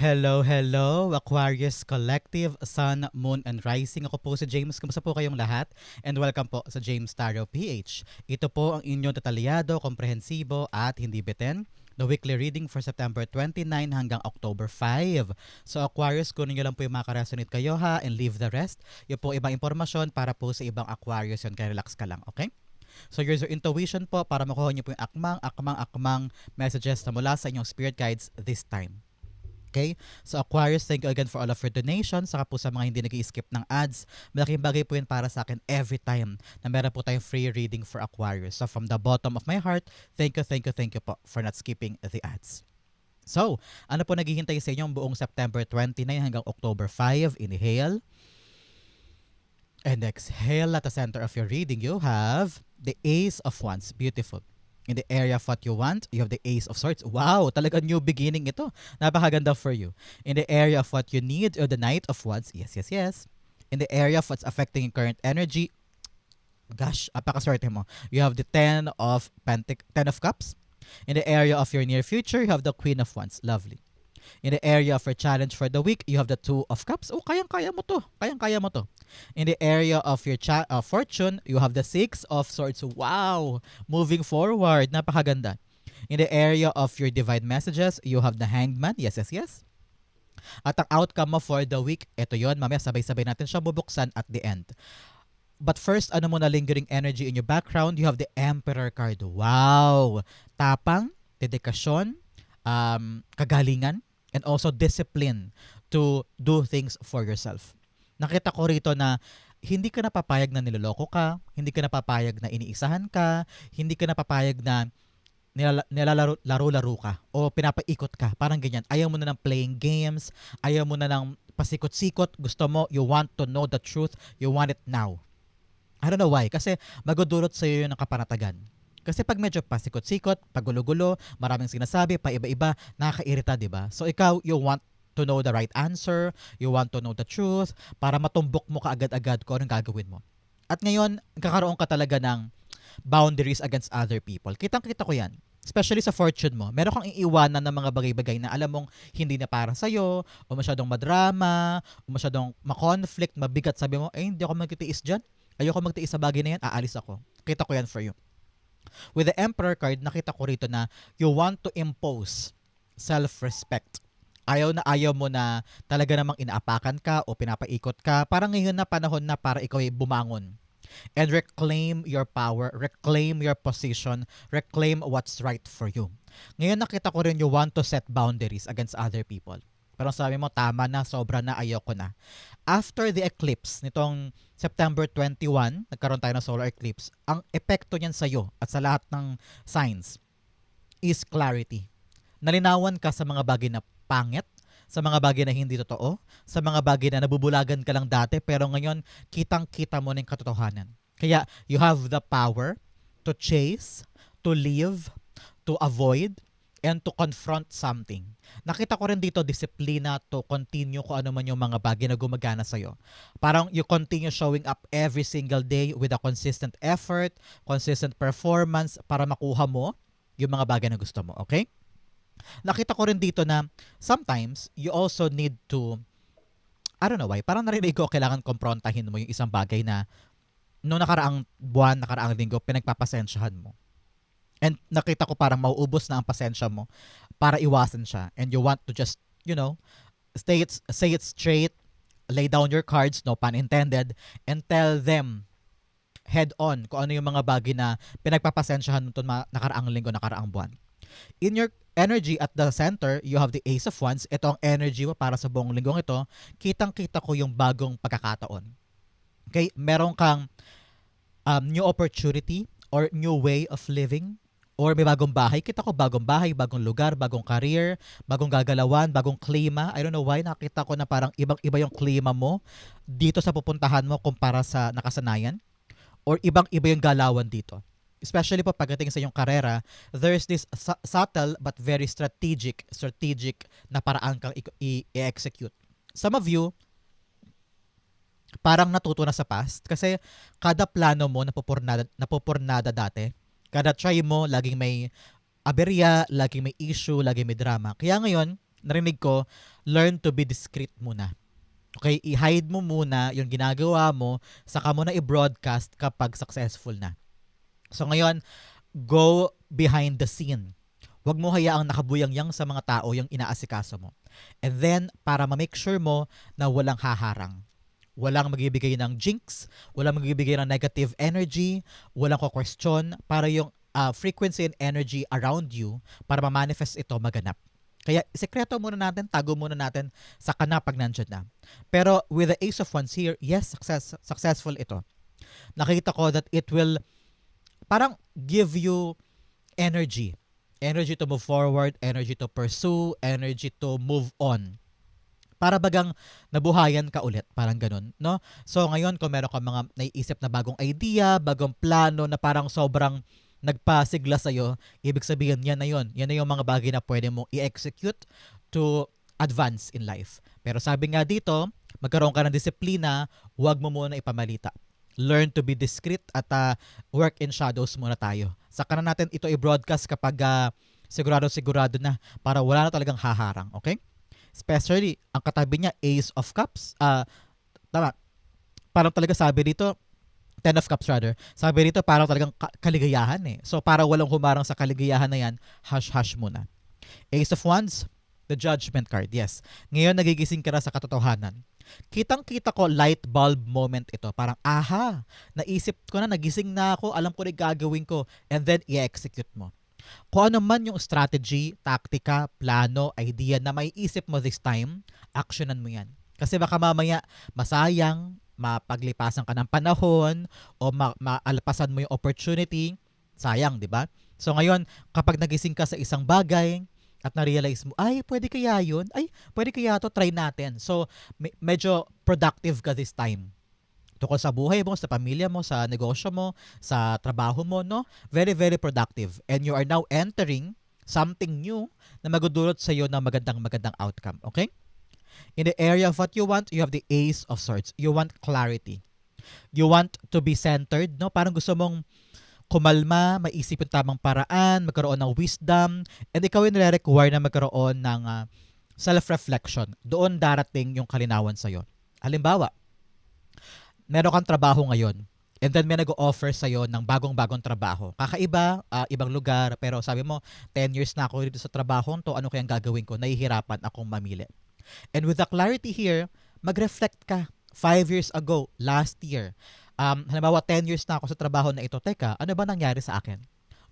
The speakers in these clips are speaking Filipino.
Hello, hello, Aquarius Collective, Sun, Moon, and Rising. Ako po si James. Kumusta po kayong lahat? And welcome po sa James Tarot PH. Ito po ang inyong detalyado, komprehensibo, at hindi beten the weekly reading for September 29 hanggang October 5. So Aquarius, kunin nyo lang po yung mga resonate kayo ha and leave the rest. Yung po ibang impormasyon para po sa ibang Aquarius yun, kaya relax ka lang, okay? So use your intuition po para makuha niyo po yung akmang, akmang, akmang messages na mula sa inyong spirit guides this time. Okay? So Aquarius, thank you again for all of your donations. Saka po sa mga hindi nag skip ng ads. Malaking bagay po yun para sa akin every time na meron po tayong free reading for Aquarius. So from the bottom of my heart, thank you, thank you, thank you po for not skipping the ads. So, ano po naghihintay sa inyong buong September 29 hanggang October 5? Inhale. And exhale at the center of your reading, you have the Ace of Wands. Beautiful. In the area of what you want, you have the Ace of Swords. Wow, talaga new beginning ito. Napakaganda for you. In the area of what you need, or the Knight of Wands. Yes, yes, yes. In the area of what's affecting your current energy, gosh, apakaswerte mo. You have the Ten of Pentic, Ten of Cups. In the area of your near future, you have the Queen of Wands. Lovely. In the area of your challenge for the week, you have the Two of Cups. Oh, kayang-kaya mo to. Kayang-kaya mo to. In the area of your cha- uh, fortune, you have the Six of Swords. Wow! Moving forward. Napakaganda. In the area of your divine messages, you have the Hanged Man. Yes, yes, yes. At ang outcome mo for the week, ito yon Mamaya sabay-sabay natin siya bubuksan at the end. But first, ano muna lingering energy in your background? You have the Emperor card. Wow! Tapang, dedikasyon, um, kagalingan, and also discipline to do things for yourself. Nakita ko rito na hindi ka napapayag na niloloko ka, hindi ka napapayag na iniisahan ka, hindi ka napapayag na nilalaro-laro ka o pinapaikot ka. Parang ganyan. Ayaw mo na ng playing games, ayaw mo na ng pasikot-sikot. Gusto mo, you want to know the truth, you want it now. I don't know why. Kasi magudulot sa iyo yung kapanatagan. Kasi pag medyo pasikot-sikot, pagulo-gulo, maraming sinasabi, pa iba-iba, nakakairita, di ba? So ikaw, you want to know the right answer, you want to know the truth, para matumbok mo kaagad-agad kung anong gagawin mo. At ngayon, kakaroon ka talaga ng boundaries against other people. Kitang-kita ko yan. Especially sa fortune mo. Meron kang iiwanan ng mga bagay-bagay na alam mong hindi na para sa'yo, o masyadong madrama, o masyadong makonflict, mabigat. Sabi mo, eh, hindi ako magtitiis dyan. Ayoko magtiis sa bagay na yan, aalis ako. Kita ko yan for you. With the Emperor card, nakita ko rito na you want to impose self-respect. Ayaw na ayaw mo na talaga namang inaapakan ka o pinapaikot ka. Parang ngayon na panahon na para ikaw ay bumangon. And reclaim your power, reclaim your position, reclaim what's right for you. Ngayon nakita ko rin you want to set boundaries against other people. Pero sabi mo, tama na, sobra na, ayoko na. After the eclipse, nitong September 21, nagkaroon tayo ng solar eclipse, ang epekto niyan sa iyo at sa lahat ng signs is clarity. Nalinawan ka sa mga bagay na pangit, sa mga bagay na hindi totoo, sa mga bagay na nabubulagan ka lang dati, pero ngayon, kitang-kita mo na yung katotohanan. Kaya, you have the power to chase, to live, to avoid, and to confront something. Nakita ko rin dito disiplina to continue kung ano man yung mga bagay na gumagana sa'yo. Parang you continue showing up every single day with a consistent effort, consistent performance para makuha mo yung mga bagay na gusto mo. Okay? Nakita ko rin dito na sometimes you also need to I don't know why, parang narinig ko kailangan komprontahin mo yung isang bagay na no nakaraang buwan, nakaraang linggo, pinagpapasensyahan mo. And nakita ko parang mauubos na ang pasensya mo para iwasan siya. And you want to just, you know, stay it, say it straight, lay down your cards, no pun intended, and tell them head on kung ano yung mga bagay na pinagpapasensyahan mo nakaraang linggo, nakaraang buwan. In your energy at the center, you have the Ace of Wands. Ito ang energy mo para sa buong linggong ito. Kitang-kita ko yung bagong pagkakataon. Okay? Meron kang um, new opportunity or new way of living or may bagong bahay. Kita ko bagong bahay, bagong lugar, bagong career, bagong gagalawan, bagong klima. I don't know why, nakita ko na parang ibang-iba yung klima mo dito sa pupuntahan mo kumpara sa nakasanayan. Or ibang-iba yung galawan dito. Especially po pagdating sa yung karera, there's this su- subtle but very strategic, strategic na paraan kang i-execute. Some of you, parang natuto na sa past kasi kada plano mo napupurnada, napupurnada dati kada try mo, laging may aberya, laging may issue, laging may drama. Kaya ngayon, narinig ko, learn to be discreet muna. Okay, i-hide mo muna yung ginagawa mo, saka mo na i-broadcast kapag successful na. So ngayon, go behind the scene. Huwag mo hayaang nakabuyang-yang sa mga tao yung inaasikaso mo. And then, para ma-make sure mo na walang haharang. Walang magbibigay ng jinx, walang magbibigay ng negative energy, walang ko-question para yung uh, frequency and energy around you para ma-manifest ito maganap. Kaya sekreto muna natin, tago muna natin sa kana pag nandyan na. Pero with the Ace of Wands here, yes, success, successful ito. Nakita ko that it will parang give you energy. Energy to move forward, energy to pursue, energy to move on. Para bagang nabuhayan ka ulit, parang ganun, no? So ngayon kung meron ka mga naiisip na bagong idea, bagong plano na parang sobrang nagpasigla sa'yo, ibig sabihin yan na yun. Yan na yung mga bagay na pwede mong i-execute to advance in life. Pero sabi nga dito, magkaroon ka ng disiplina, huwag mo muna ipamalita. Learn to be discreet at uh, work in shadows muna tayo. Saka na natin ito i-broadcast kapag uh, sigurado-sigurado na para wala na talagang haharang. Okay? Especially, ang katabi niya, Ace of Cups. Uh, tama. Parang talaga sabi dito, Ten of Cups rather. Sabi rito parang talagang kaligayahan eh. So para walang humarang sa kaligayahan na yan, hush-hush muna. Ace of Wands, the Judgment card. Yes. Ngayon nagigising ka na sa katotohanan. Kitang-kita ko light bulb moment ito. Parang, aha, naisip ko na, nagising na ako, alam ko na gagawin ko, and then i-execute mo. Kung ano man yung strategy, taktika, plano, idea na may isip mo this time, actionan mo yan. Kasi baka mamaya masayang, mapaglipasan ka ng panahon o ma- maalpasan mo yung opportunity, sayang, di ba? So ngayon, kapag nagising ka sa isang bagay at na-realize mo, ay, pwede kaya yun? Ay, pwede kaya to try natin. So, me- medyo productive ka this time. Tukol sa buhay mo, sa pamilya mo, sa negosyo mo, sa trabaho mo, no? Very, very productive. And you are now entering something new na magudulot sa iyo ng magandang magandang outcome. Okay? In the area of what you want, you have the Ace of Swords. You want clarity. You want to be centered, no? Parang gusto mong kumalma, maisip yung tamang paraan, magkaroon ng wisdom, and ikaw yung nire-require na magkaroon ng uh, self-reflection. Doon darating yung kalinawan sa'yo. Halimbawa, meron kang trabaho ngayon, and then may nag-offer sa'yo ng bagong-bagong trabaho. Kakaiba, uh, ibang lugar, pero sabi mo, 10 years na ako dito sa trabaho to, ano kayang gagawin ko? Nahihirapan akong mamili. And with the clarity here, mag-reflect ka. Five years ago, last year, um, halimbawa 10 years na ako sa trabaho na ito, teka, ano ba nangyari sa akin?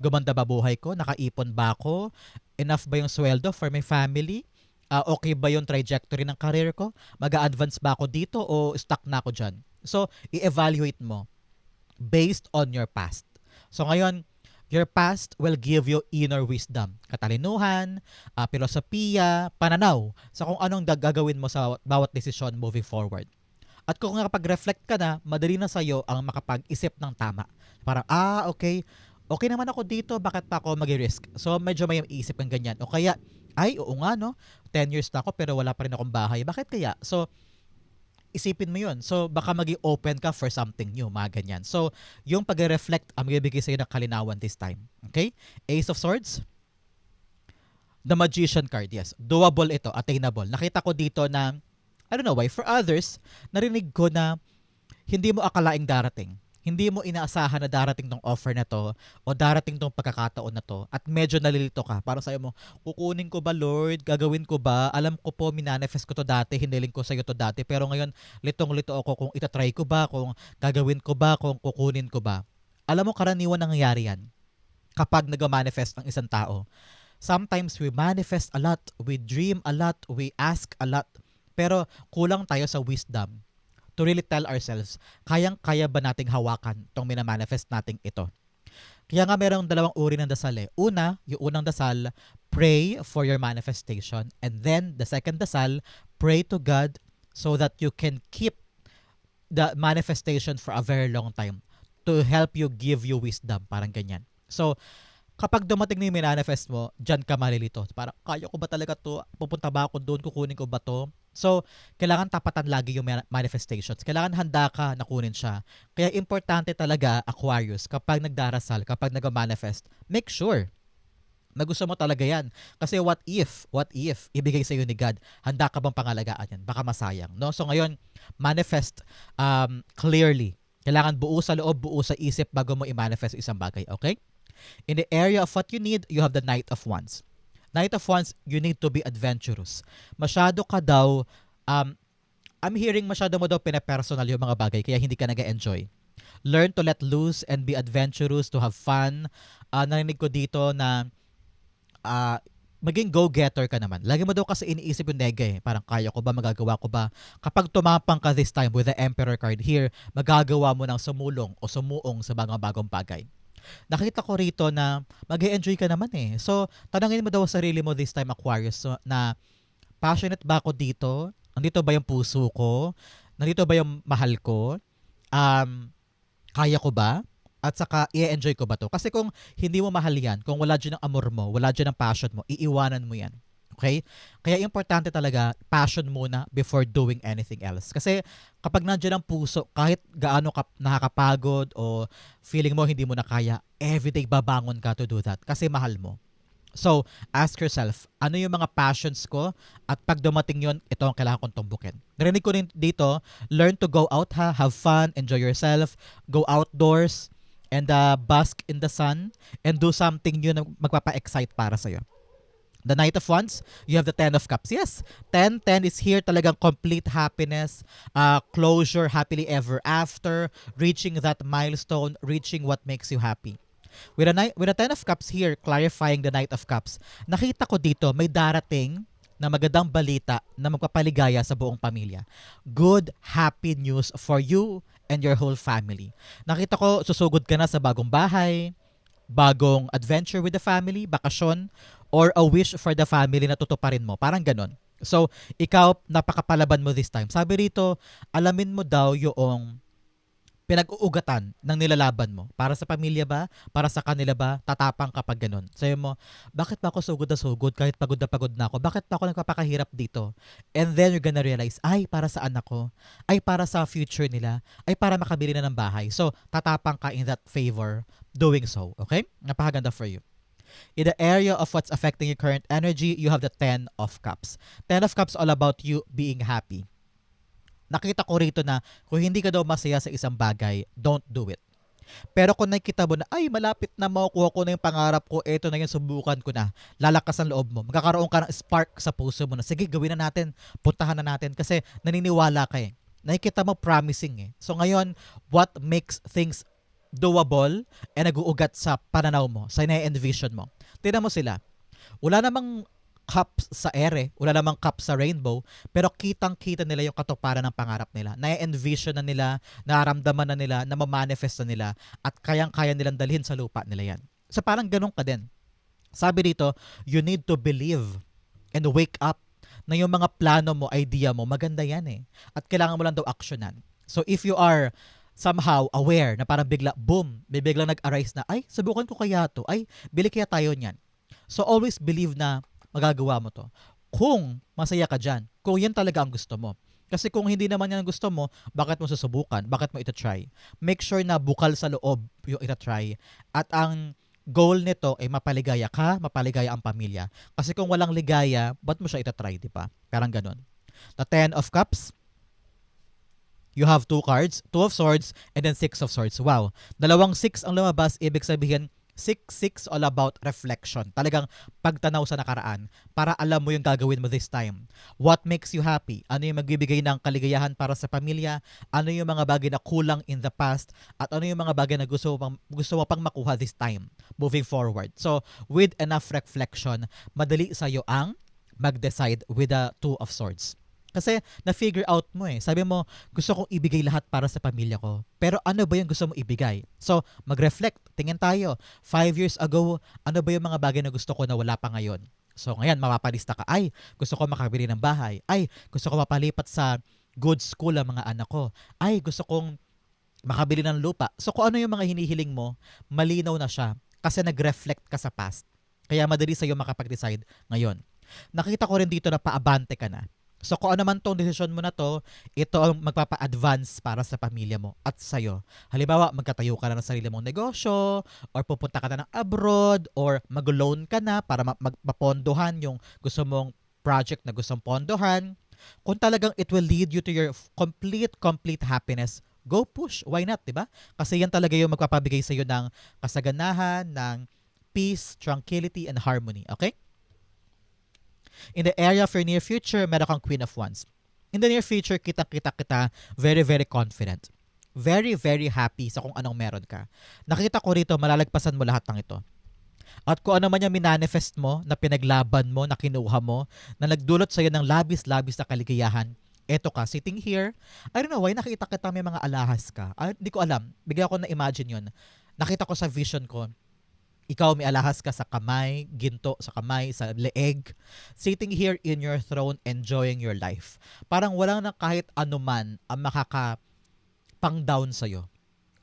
Gumanda ba buhay ko? Nakaipon ba ako? Enough ba yung sweldo for my family? Uh, okay ba yung trajectory ng career ko? Mag-advance ba ako dito o stuck na ako dyan? So, i-evaluate mo based on your past. So, ngayon, Your past will give you inner wisdom, katalinuhan, uh, filosofiya, pananaw sa kung anong gagawin mo sa bawat desisyon moving forward. At kung nakapag-reflect ka na, madali na sa'yo ang makapag-isip ng tama. Parang, ah, okay, okay naman ako dito, bakit pa ako mag-risk? So, medyo may isip ng ganyan. O kaya, ay, oo nga, no? 10 years na ako pero wala pa rin akong bahay. Bakit kaya? So, isipin mo yun. So, baka maging open ka for something new, mga ganyan. So, yung pag-reflect ang magbibigay sa'yo ng kalinawan this time. Okay? Ace of Swords. The Magician card, yes. Doable ito, attainable. Nakita ko dito na, I don't know why, for others, narinig ko na hindi mo akalaing darating hindi mo inaasahan na darating tong offer na to o darating tong pagkakataon na to at medyo nalilito ka. Parang sa'yo mo, kukunin ko ba Lord? Gagawin ko ba? Alam ko po, minanifest ko to dati, hiniling ko sa'yo to dati. Pero ngayon, litong-lito ako kung itatry ko ba, kung gagawin ko ba, kung kukunin ko ba. Alam mo, karaniwan nangyayari yan kapag nag-manifest ang isang tao. Sometimes we manifest a lot, we dream a lot, we ask a lot, pero kulang tayo sa wisdom to really tell ourselves, kayang-kaya ba nating hawakan itong minamanifest nating ito? Kaya nga merong dalawang uri ng dasal eh. Una, yung unang dasal, pray for your manifestation. And then, the second dasal, pray to God so that you can keep the manifestation for a very long time to help you give you wisdom. Parang ganyan. So, kapag dumating na yung manifest mo, dyan ka malilito. Parang, kaya ko ba talaga to? Pupunta ba ako doon? Kukunin ko ba to? So, kailangan tapatan lagi yung manifestations. Kailangan handa ka na kunin siya. Kaya importante talaga, Aquarius, kapag nagdarasal, kapag nag-manifest, make sure na gusto mo talaga yan. Kasi what if, what if, ibigay sa'yo ni God, handa ka bang pangalagaan yan? Baka masayang. No? So ngayon, manifest um, clearly. Kailangan buo sa loob, buo sa isip bago mo i-manifest isang bagay. Okay? In the area of what you need, you have the Knight of Wands. Knight of Wands, you need to be adventurous. Masyado ka daw, um, I'm hearing masyado mo daw pinapersonal yung mga bagay kaya hindi ka nag enjoy Learn to let loose and be adventurous, to have fun. Uh, narinig ko dito na uh, maging go-getter ka naman. Lagi mo daw kasi iniisip yung nega eh. Parang kaya ko ba, magagawa ko ba? Kapag tumapang ka this time with the Emperor card here, magagawa mo ng sumulong o sumuong sa mga bagong bagay. Nakita ko rito na mag enjoy ka naman eh. So, tanongin mo daw sa sarili mo this time, Aquarius, so, na passionate ba ako dito? Nandito ba yung puso ko? Nandito ba yung mahal ko? Um, kaya ko ba? At saka, i-enjoy ko ba to? Kasi kung hindi mo mahal yan, kung wala dyan ang amor mo, wala dyan ang passion mo, iiwanan mo yan. Okay? Kaya importante talaga, passion muna before doing anything else. Kasi kapag nandiyan ang puso, kahit gaano ka nakakapagod o feeling mo hindi mo na kaya, everyday babangon ka to do that kasi mahal mo. So, ask yourself, ano yung mga passions ko? At pag dumating yon ito ang kailangan kong tumbukin. Narinig ko rin dito, learn to go out ha, have fun, enjoy yourself, go outdoors, and uh, bask in the sun, and do something new na magpapa-excite para sa'yo. The Knight of Wands, you have the Ten of Cups. Yes, 10, 10 is here talagang complete happiness, uh, closure, happily ever after, reaching that milestone, reaching what makes you happy. With a, with a Ten of Cups here, clarifying the Knight of Cups, nakita ko dito may darating na magandang balita na magpapaligaya sa buong pamilya. Good, happy news for you and your whole family. Nakita ko, susugod ka na sa bagong bahay, bagong adventure with the family, bakasyon, or a wish for the family na tutuparin mo. Parang ganon. So, ikaw, napakapalaban mo this time. Sabi rito, alamin mo daw yung pinag-uugatan ng nilalaban mo. Para sa pamilya ba? Para sa kanila ba? Tatapang kapag ganun. Sabi mo, bakit ba ako sugod na sugod kahit pagod na pagod na ako? Bakit pa ako nagpapakahirap dito? And then you're gonna realize, ay, para sa anak ko. Ay, para sa future nila. Ay, para makabili na ng bahay. So, tatapang ka in that favor doing so. Okay? Napakaganda for you. In the area of what's affecting your current energy, you have the Ten of Cups. Ten of Cups all about you being happy nakita ko rito na kung hindi ka daw masaya sa isang bagay, don't do it. Pero kung nakikita mo na, ay, malapit na makukuha ko na yung pangarap ko, eto na yung subukan ko na, lalakas ang loob mo, magkakaroon ka ng spark sa puso mo na, sige, gawin na natin, puntahan na natin, kasi naniniwala ka eh. Nakikita mo promising eh. So ngayon, what makes things doable and nag-uugat sa pananaw mo, sa na-envision mo. Tingnan mo sila. Wala namang cup sa ere, wala namang cup sa rainbow, pero kitang-kita nila yung katuparan ng pangarap nila. Na-envision na nila, nararamdaman na nila, na ma-manifest na nila, at kayang-kaya nilang dalhin sa lupa nila yan. So parang ganun ka din. Sabi dito, you need to believe and wake up na yung mga plano mo, idea mo, maganda yan eh. At kailangan mo lang daw actionan. So if you are somehow aware na parang bigla, boom, may biglang nag-arise na, ay, subukan ko kaya to, ay, bili kaya tayo niyan. So always believe na magagawa mo to. Kung masaya ka dyan, kung yan talaga ang gusto mo. Kasi kung hindi naman yan ang gusto mo, bakit mo susubukan? Bakit mo ita-try? Make sure na bukal sa loob yung ita-try. At ang goal nito ay mapaligaya ka, mapaligaya ang pamilya. Kasi kung walang ligaya, ba't mo siya ita-try, di ba? Parang ganun. The Ten of Cups, you have two cards, two of swords, and then six of swords. Wow. Dalawang six ang lumabas, ibig sabihin, 6-6 all about reflection. Talagang pagtanaw sa nakaraan para alam mo yung gagawin mo this time. What makes you happy? Ano yung magbibigay ng kaligayahan para sa pamilya? Ano yung mga bagay na kulang in the past? At ano yung mga bagay na gusto pang, gusto mo pang makuha this time moving forward? So, with enough reflection, madali sa'yo ang mag-decide with the two of swords. Kasi na-figure out mo eh. Sabi mo, gusto kong ibigay lahat para sa pamilya ko. Pero ano ba yung gusto mo ibigay? So, mag-reflect. Tingin tayo. Five years ago, ano ba yung mga bagay na gusto ko na wala pa ngayon? So, ngayon, mapapalista ka. Ay, gusto ko makabili ng bahay. Ay, gusto ko mapalipat sa good school ang mga anak ko. Ay, gusto kong makabili ng lupa. So, kung ano yung mga hinihiling mo, malinaw na siya. Kasi nag-reflect ka sa past. Kaya madali sa'yo makapag-decide ngayon. Nakita ko rin dito na paabante ka na So kung ano man tong desisyon mo na to, ito ang magpapa-advance para sa pamilya mo at sa'yo. Halimbawa, magkatayo ka na ng sarili mong negosyo, or pupunta ka na ng abroad, or mag-loan ka na para ma- magpapondohan yung gusto mong project na gustong pondohan. Kung talagang it will lead you to your complete, complete happiness, go push. Why not, di ba? Kasi yan talaga yung magpapabigay sa'yo ng kasaganahan, ng peace, tranquility, and harmony. Okay? In the area of your near future, meron kang Queen of Wands. In the near future, kita-kita kita very, very confident. Very, very happy sa kung anong meron ka. Nakita ko rito, malalagpasan mo lahat ng ito. At kung ano man yung minanifest mo, na pinaglaban mo, na kinuha mo, na nagdulot sa'yo ng labis-labis na kaligayahan, eto ka, sitting here, I don't know why nakita kita may mga alahas ka. Ah, Hindi ko alam. Bigyan ko na imagine yun. Nakita ko sa vision ko, ikaw may alahas ka sa kamay, ginto sa kamay, sa leeg, sitting here in your throne, enjoying your life. Parang walang na kahit anuman ang makaka pang down sa'yo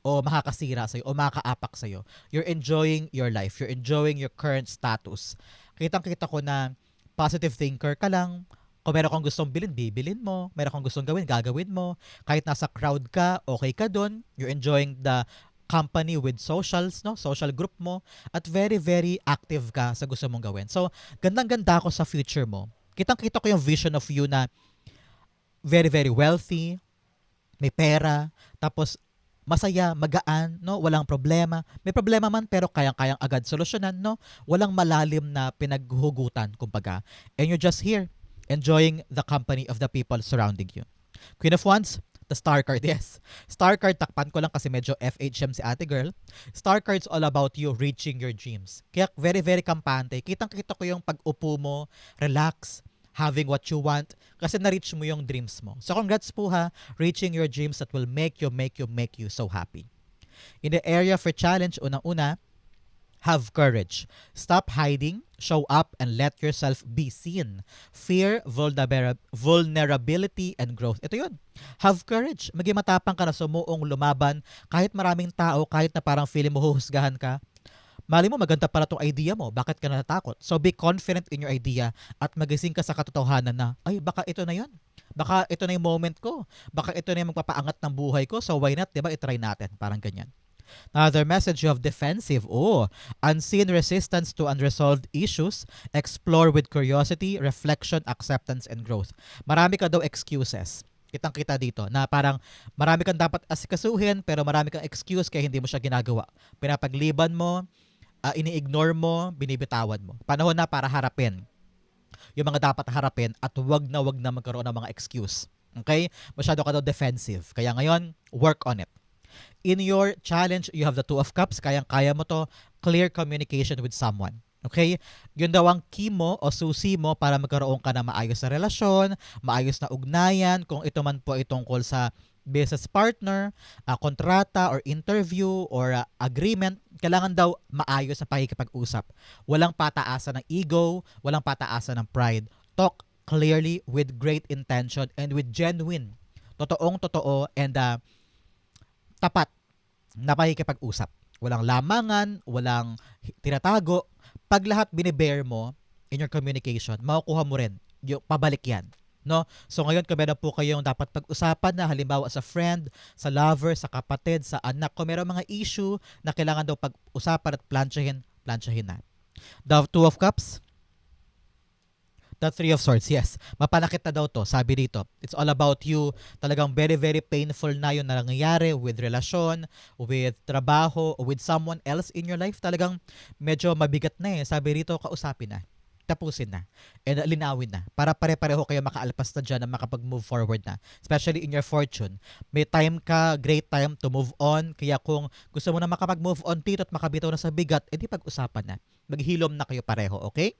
o makakasira sa'yo o makakaapak sa'yo. You're enjoying your life. You're enjoying your current status. Kitang-kita ko na positive thinker ka lang. Kung meron kang gustong bilhin, bibilin mo. Meron kang gustong gawin, gagawin mo. Kahit nasa crowd ka, okay ka doon. You're enjoying the company with socials, no? Social group mo. At very, very active ka sa gusto mong gawin. So, gandang-ganda ako sa future mo. Kitang-kita ko yung vision of you na very, very wealthy, may pera, tapos masaya, magaan, no? Walang problema. May problema man pero kayang-kayang agad solusyonan, no? Walang malalim na pinaghugutan, kumbaga. And you're just here, enjoying the company of the people surrounding you. Queen of Wands, the star card, yes. Star card, takpan ko lang kasi medyo FHM si ate girl. Star card's all about you reaching your dreams. Kaya very, very kampante. Kitang-kita ko yung pag-upo mo, relax, having what you want, kasi na-reach mo yung dreams mo. So congrats po ha, reaching your dreams that will make you, make you, make you so happy. In the area for challenge, unang-una, have courage. Stop hiding, show up, and let yourself be seen. Fear, vulnera- vulnerability, and growth. Ito yun. Have courage. Maging matapang ka na sumuong lumaban kahit maraming tao, kahit na parang feeling mo huhusgahan ka. Mali mo, maganda pala tong idea mo. Bakit ka natatakot? So be confident in your idea at magising ka sa katotohanan na, ay, baka ito na yun. Baka ito na yung moment ko. Baka ito na yung magpapaangat ng buhay ko. So why not? Diba? I-try natin. Parang ganyan. Another message have defensive. Oh, unseen resistance to unresolved issues. Explore with curiosity, reflection, acceptance, and growth. Marami ka daw excuses. Kitang-kita dito na parang marami kang dapat asikasuhin pero marami kang excuse kaya hindi mo siya ginagawa. Pinapagliban mo, ah, ini-ignore mo, binibitawan mo. Panahon na para harapin yung mga dapat harapin at wag na wag na magkaroon ng mga excuse. Okay? Masyado ka daw defensive. Kaya ngayon, work on it. In your challenge, you have the Two of Cups. Kayang-kaya mo to. Clear communication with someone. Okay? Yun daw ang key mo o susi mo para magkaroon ka ng maayos na relasyon, maayos na ugnayan, kung ito man po ay tungkol sa business partner, ah, kontrata or interview or ah, agreement, kailangan daw maayos na pakikipag-usap. Walang pataasan ng ego, walang pataasan ng pride. Talk clearly with great intention and with genuine. Totoong totoo and ah, tapat na pakikipag-usap. Walang lamangan, walang tinatago. Pag lahat binibear mo in your communication, makukuha mo rin. Yung, pabalik yan. No? So ngayon kung meron po kayong dapat pag-usapan na halimbawa sa friend, sa lover, sa kapatid, sa anak, kung meron mga issue na kailangan daw pag-usapan at plansyahin, plansyahin na. The Two of Cups, The Three of Swords, yes. Mapanakit na daw to, sabi dito. It's all about you. Talagang very, very painful na yun na nangyayari with relasyon, with trabaho, with someone else in your life. Talagang medyo mabigat na eh. Sabi dito, kausapin na. Tapusin na. And linawin na. Para pare-pareho kayo makaalpas na dyan na makapag-move forward na. Especially in your fortune. May time ka, great time to move on. Kaya kung gusto mo na makapag-move on dito at makabitaw na sa bigat, edi pag-usapan na. Maghilom na kayo pareho, okay?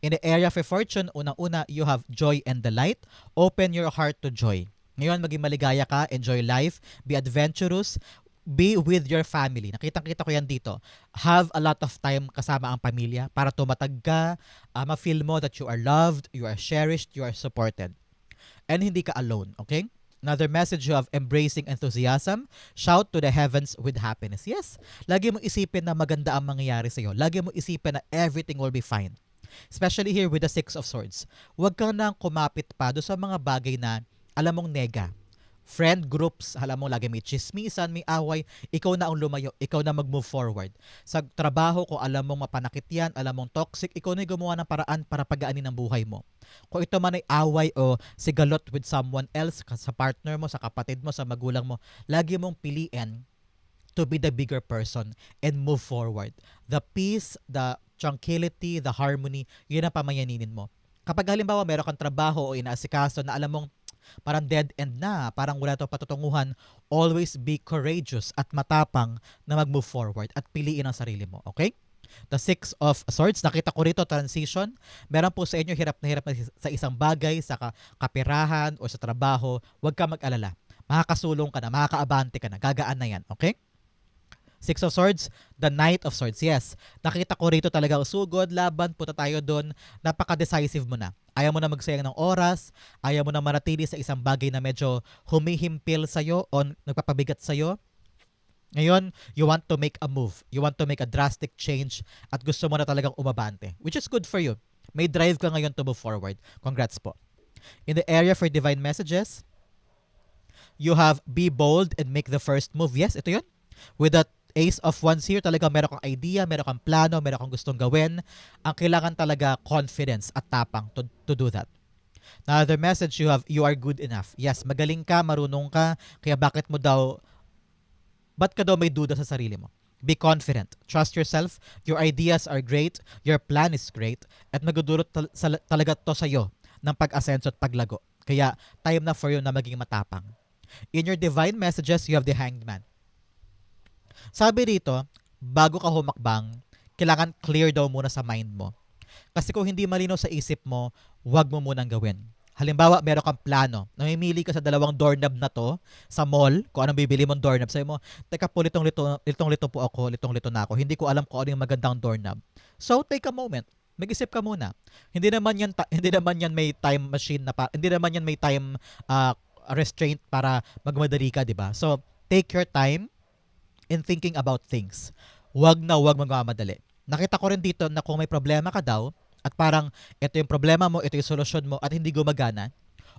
In the area of fortune, unang-una, you have joy and delight. Open your heart to joy. Ngayon, maging maligaya ka, enjoy life, be adventurous, be with your family. Nakita-kita ko yan dito. Have a lot of time kasama ang pamilya para tumatag ka, uh, ma-feel mo that you are loved, you are cherished, you are supported. And hindi ka alone, okay? Another message you have embracing enthusiasm. Shout to the heavens with happiness. Yes, lagi mo isipin na maganda ang mangyayari sa'yo. Lagi mo isipin na everything will be fine. Especially here with the Six of Swords. Huwag kang nang kumapit pa do sa mga bagay na alam mong nega. Friend groups, alam mo lagi may chismisan, may away, ikaw na ang lumayo, ikaw na mag-move forward. Sa trabaho ko, alam mong mapanakit yan, alam mong toxic, ikaw na gumawa ng paraan para pagaanin ang buhay mo. Kung ito man ay away o sigalot with someone else, sa partner mo, sa kapatid mo, sa magulang mo, lagi mong piliin to be the bigger person and move forward. The peace, the tranquility, the harmony, yun ang pamayaninin mo. Kapag halimbawa meron kang trabaho o inaasikaso na alam mong parang dead end na, parang wala to patutunguhan, always be courageous at matapang na mag-move forward at piliin ang sarili mo, okay? The Six of Swords, nakita ko rito, transition. Meron po sa inyo hirap na hirap na sa isang bagay, sa ka- kapirahan o sa trabaho, huwag ka mag-alala. Makakasulong ka na, makakaabante ka na, gagaan na yan, okay? Six of Swords, the Knight of Swords. Yes, nakita ko rito talaga sugod, laban, punta tayo doon. Napaka-decisive mo na. Ayaw mo na magsayang ng oras, ayaw mo na manatili sa isang bagay na medyo humihimpil sa'yo o nagpapabigat sa'yo. Ngayon, you want to make a move. You want to make a drastic change at gusto mo na talagang umabante, which is good for you. May drive ka ngayon to move forward. Congrats po. In the area for divine messages, you have be bold and make the first move. Yes, ito yun. With that Ace of Wands here, talaga meron kang idea, meron kang plano, meron kang gustong gawin. Ang kailangan talaga confidence at tapang to, to do that. Another message you have, you are good enough. Yes, magaling ka, marunong ka, kaya bakit mo daw, ba't ka daw may duda sa sarili mo? Be confident. Trust yourself. Your ideas are great. Your plan is great. At magdudulot tal- talaga to sa'yo ng pag-asenso at paglago. Kaya time na for you na maging matapang. In your divine messages, you have the hanged man. Sabi dito, bago ka humakbang, kailangan clear daw muna sa mind mo. Kasi kung hindi malinaw sa isip mo, huwag mo munang gawin. Halimbawa, meron kang plano. Namimili ka sa dalawang doorknob na to sa mall, kung anong bibili mong doorknob. Sabi mo, teka po, litong lito, litong lito po ako, litong lito na ako. Hindi ko alam kung ano yung magandang doorknob. So, take a moment. Mag-isip ka muna. Hindi naman yan hindi naman yan may time machine na pa- hindi naman yan may time uh, restraint para magmadali ka, 'di ba? So, take your time in thinking about things. Huwag na huwag magmamadali. Nakita ko rin dito na kung may problema ka daw, at parang ito yung problema mo, ito yung solusyon mo, at hindi gumagana,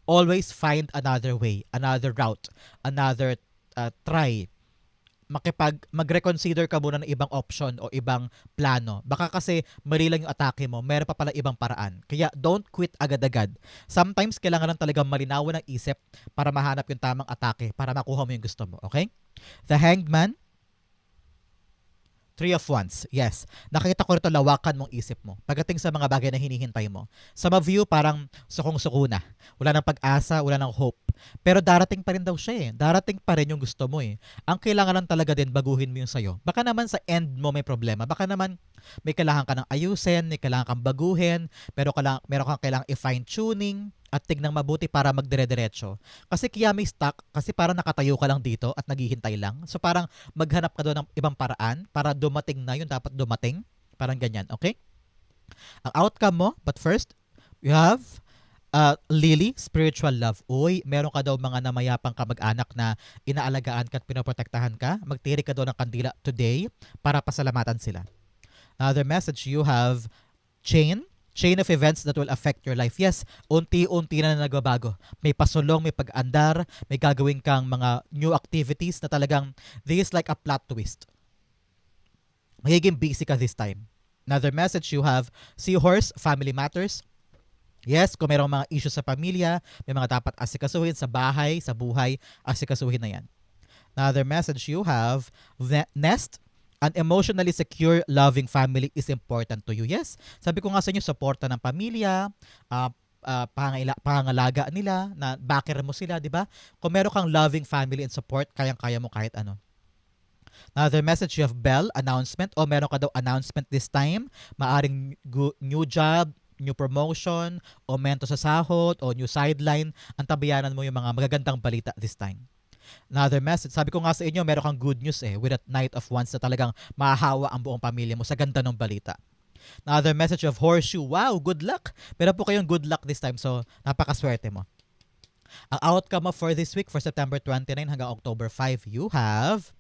always find another way, another route, another uh, try. Makipag, mag-reconsider ka muna ng ibang option o ibang plano. Baka kasi mali lang yung atake mo, meron pa pala ibang paraan. Kaya don't quit agad-agad. Sometimes kailangan lang talaga malinawan ng isip para mahanap yung tamang atake, para makuha mo yung gusto mo. Okay? The Hanged Man, Three of Wands, yes. Nakita ko rito lawakan mong isip mo. Pagdating sa mga bagay na hinihintay mo. Sa mga view, parang sukong-suko na. Wala nang pag-asa, wala nang hope. Pero darating pa rin daw siya eh. Darating pa rin yung gusto mo eh. Ang kailangan lang talaga din baguhin mo yung sayo. Baka naman sa end mo may problema. Baka naman may kailangan ka ng ayusin, may kailangan kang baguhin, pero kailangan, meron kang kailangan i-fine tuning, at tignang mabuti para magdire-diretso. Kasi kaya may stuck, kasi parang nakatayo ka lang dito at naghihintay lang. So parang maghanap ka doon ng ibang paraan para dumating na yun dapat dumating. Parang ganyan, okay? Ang outcome mo, but first, you have uh, Lily, spiritual love. Uy, meron ka daw mga namayapang kamag-anak na inaalagaan ka at pinoprotektahan ka. Magtiri ka daw ng kandila today para pasalamatan sila. Another message you have, chain, chain of events that will affect your life. Yes, unti-unti na nagbabago. May pasulong, may pag-andar, may gagawin kang mga new activities na talagang this is like a plot twist. Magiging busy ka this time. Another message you have, Seahorse, Family Matters. Yes, kung mayroong mga issues sa pamilya, may mga dapat asikasuhin sa bahay, sa buhay, asikasuhin na yan. Another message you have, Nest, an emotionally secure, loving family is important to you. Yes, sabi ko nga sa inyo, suporta ng pamilya, uh, uh, pangala- pangalaga nila, na backer mo sila, di ba? Kung meron kang loving family and support, kayang-kaya mo kahit ano. Another message, you have bell, announcement, o meron ka daw announcement this time, maaring new job, new promotion, aumento sa sahod, o new sideline, ang tabayanan mo yung mga magagandang balita this time. Another message. Sabi ko nga sa inyo, meron kang good news eh with that night of wands na talagang mahahawa ang buong pamilya mo sa ganda ng balita. Another message of horseshoe. Wow, good luck. Meron po kayong good luck this time. So, napakaswerte mo. Ang outcome mo for this week, for September 29 hanggang October 5, you have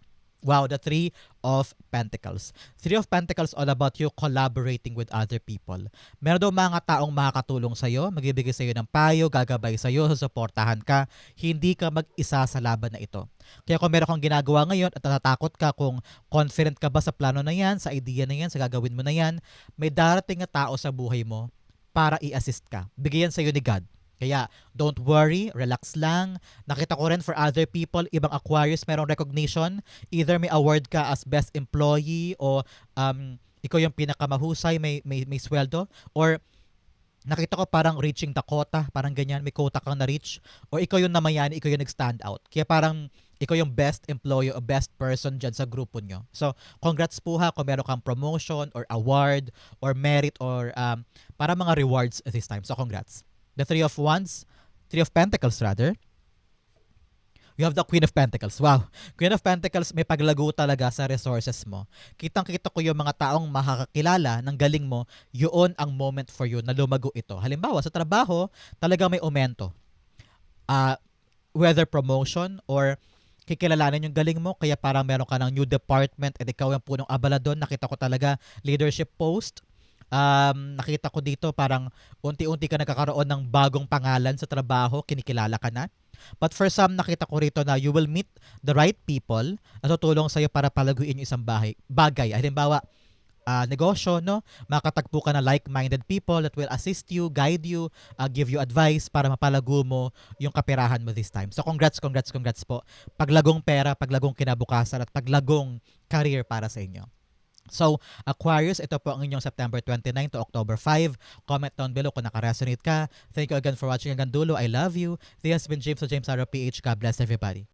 Wow, the Three of Pentacles. Three of Pentacles all about you collaborating with other people. Meron daw mga taong makakatulong sa'yo, magbibigay sa'yo ng payo, gagabay sa'yo, susuportahan ka. Hindi ka mag-isa sa laban na ito. Kaya kung meron kang ginagawa ngayon at natatakot ka kung confident ka ba sa plano na yan, sa idea na yan, sa gagawin mo na yan, may darating na tao sa buhay mo para i-assist ka. Bigyan sa'yo ni God. Kaya, don't worry, relax lang. Nakita ko rin for other people, ibang Aquarius, merong recognition. Either may award ka as best employee o um, ikaw yung pinakamahusay, may, may, may sweldo. Or nakita ko parang reaching the quota, parang ganyan, may quota kang na-reach. O ikaw yung namayani, ikaw yung nag-stand out. Kaya parang ikaw yung best employee o best person dyan sa grupo nyo. So, congrats po ha kung meron kang promotion or award or merit or um, para mga rewards this time. So, congrats. The Three of Wands, Three of Pentacles rather. You have the Queen of Pentacles. Wow. Queen of Pentacles, may paglago talaga sa resources mo. Kitang-kita ko yung mga taong makakakilala ng galing mo, yun ang moment for you na lumago ito. Halimbawa, sa trabaho, talagang may aumento. Uh, whether promotion or kikilalanin yung galing mo, kaya parang meron ka ng new department at ikaw yung punong abala doon. Nakita ko talaga leadership post um, nakita ko dito parang unti-unti ka nagkakaroon ng bagong pangalan sa trabaho, kinikilala ka na. But for some, nakita ko rito na you will meet the right people na tutulong sa'yo para palaguin yung isang bahay, bagay. Halimbawa, uh, negosyo, no? Makatagpo ka na like-minded people that will assist you, guide you, uh, give you advice para mapalago mo yung kapirahan mo this time. So congrats, congrats, congrats po. Paglagong pera, paglagong kinabukasan at paglagong career para sa inyo. So, Aquarius, ito po ang inyong September 29 to October 5. Comment down below kung nakaresonate ka. Thank you again for watching hanggang dulo. I love you. This has been James of James Arrow PH. God bless everybody.